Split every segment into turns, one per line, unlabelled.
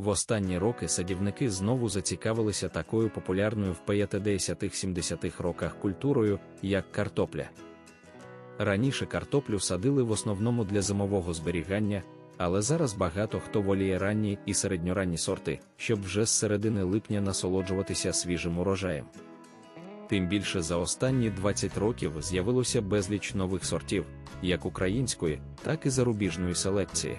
В останні роки садівники знову зацікавилися такою популярною в 50-70-х роках культурою, як картопля. Раніше картоплю садили в основному для зимового зберігання, але зараз багато хто воліє ранні і середньоранні сорти, щоб вже з середини липня насолоджуватися свіжим урожаєм. Тим більше за останні 20 років з'явилося безліч нових сортів, як української, так і зарубіжної селекції.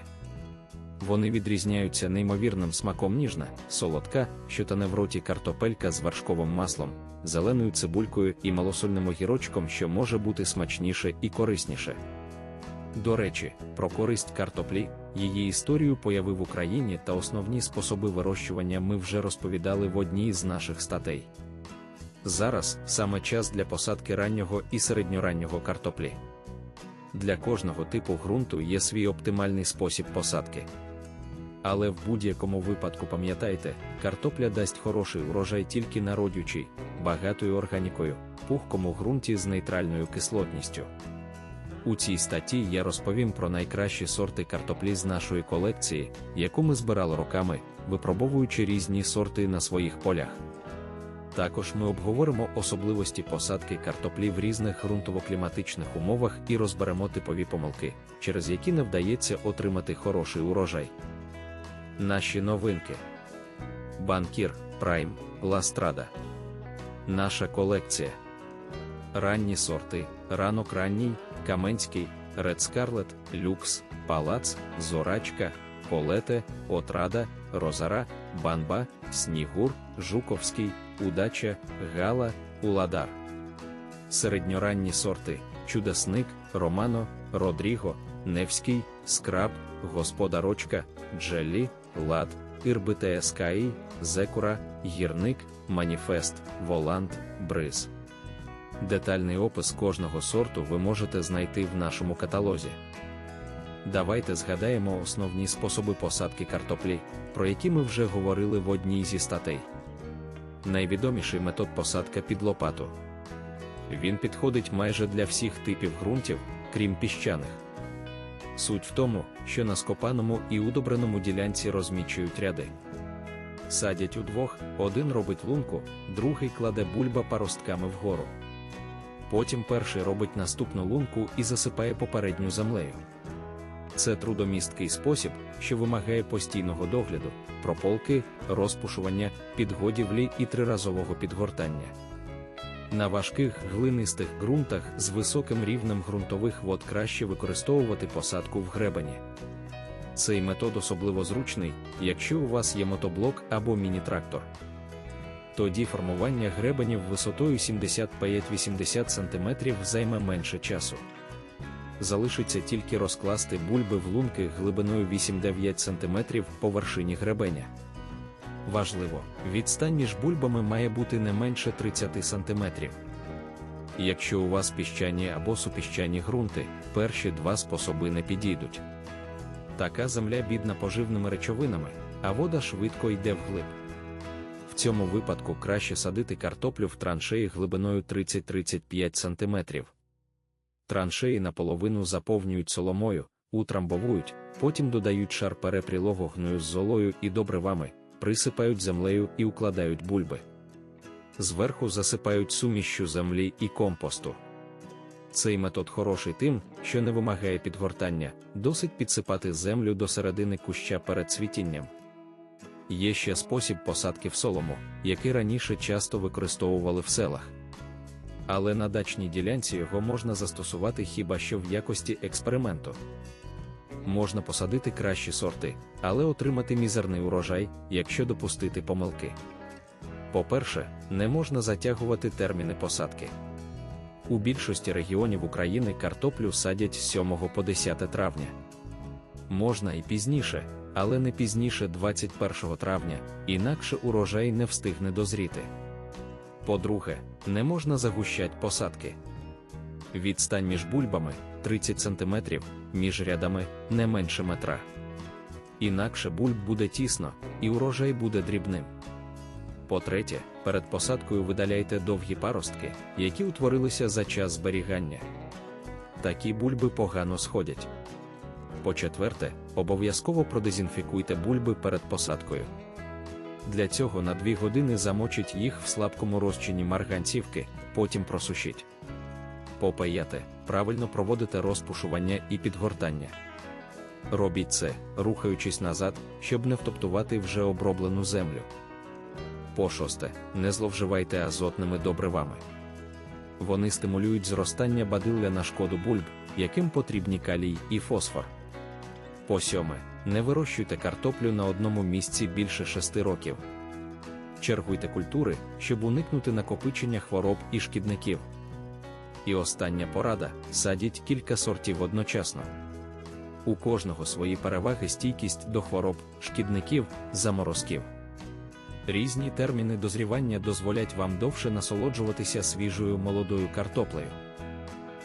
Вони відрізняються неймовірним смаком ніжна, солодка, що тане в роті картопелька з вершковим маслом, зеленою цибулькою і малосольним огірочком, що може бути смачніше і корисніше. До речі, про користь картоплі, її історію появи в Україні та основні способи вирощування ми вже розповідали в одній з наших статей. Зараз саме час для посадки раннього і середньораннього картоплі. Для кожного типу ґрунту є свій оптимальний спосіб посадки. Але в будь-якому випадку пам'ятайте, картопля дасть хороший урожай тільки на родючій, багатою органікою, пухкому ґрунті з нейтральною кислотністю. У цій статті я розповім про найкращі сорти картоплі з нашої колекції, яку ми збирали роками, випробовуючи різні сорти на своїх полях. Також ми обговоримо особливості посадки картоплі в різних ґрунтово-кліматичних умовах і розберемо типові помилки, через які не вдається отримати хороший урожай. Наші новинки. Банкір, Прайм, Ластрада. Наша колекція. Ранні сорти, ранок ранній, Каменський, Ред Скарлет, Люкс, Палац, Зорачка, Колете, Отрада, Розара, Банба, Снігур, Жуковський, Удача, Гала, Уладар. Середньоранні сорти Чудесник, Романо, Родріго, Невський, Скраб, Господарочка, Джеллі, Лад, ІрБТСКІ, Зекура, Гірник, Маніфест, Волант, Бриз. Детальний опис кожного сорту ви можете знайти в нашому каталозі. Давайте згадаємо основні способи посадки картоплі, про які ми вже говорили в одній зі статей. Найвідоміший метод посадка під лопату. Він підходить майже для всіх типів ґрунтів, крім піщаних. Суть в тому, що на скопаному і удобреному ділянці розмічують ряди. Садять удвох, один робить лунку, другий кладе бульба паростками вгору. Потім перший робить наступну лунку і засипає попередню землею. Це трудомісткий спосіб, що вимагає постійного догляду, прополки, розпушування, підгодівлі і триразового підгортання. На важких глинистих ґрунтах з високим рівнем ґрунтових вод краще використовувати посадку в гребені. Цей метод особливо зручний, якщо у вас є мотоблок або міні-трактор. Тоді формування гребенів висотою 75-80 см займе менше часу. Залишиться тільки розкласти бульби в лунки глибиною 8-9 см по вершині гребеня. Важливо, відстань між бульбами має бути не менше 30 см. Якщо у вас піщані або супіщані ґрунти, перші два способи не підійдуть. Така земля бідна поживними речовинами, а вода швидко йде вглиб. В цьому випадку краще садити картоплю в траншеї глибиною 30-35 см. Траншеї наполовину заповнюють соломою, утрамбовують, потім додають шар перепрілого гною з золою і добривами, присипають землею і укладають бульби. Зверху засипають сумішю землі і компосту. Цей метод хороший тим, що не вимагає підгортання, досить підсипати землю до середини куща перед цвітінням. Є ще спосіб посадки в солому, який раніше часто використовували в селах. Але на дачній ділянці його можна застосувати хіба що в якості експерименту. Можна посадити кращі сорти, але отримати мізерний урожай, якщо допустити помилки. По-перше, не можна затягувати терміни посадки. У більшості регіонів України картоплю садять з 7 по 10 травня. Можна і пізніше, але не пізніше 21 травня, інакше урожай не встигне дозріти. По-друге, не можна загущать посадки. Відстань між бульбами 30 см, між рядами не менше метра. Інакше бульб буде тісно, і урожай буде дрібним. По-третє, перед посадкою видаляйте довгі паростки, які утворилися за час зберігання. Такі бульби погано сходять. По-четверте, обов'язково продезінфікуйте бульби перед посадкою. Для цього на 2 години замочіть їх в слабкому розчині марганцівки, потім просушіть. По-п'яте, правильно проводите розпушування і підгортання. Робіть це, рухаючись назад, щоб не втоптувати вже оброблену землю. По шосте, не зловживайте азотними добривами. Вони стимулюють зростання бадилля на шкоду бульб, яким потрібні калій і фосфор. По сьоме, не вирощуйте картоплю на одному місці більше 6 років. Чергуйте культури, щоб уникнути накопичення хвороб і шкідників. І остання порада садіть кілька сортів одночасно. У кожного свої переваги стійкість до хвороб, шкідників, заморозків. Різні терміни дозрівання дозволять вам довше насолоджуватися свіжою молодою картоплею.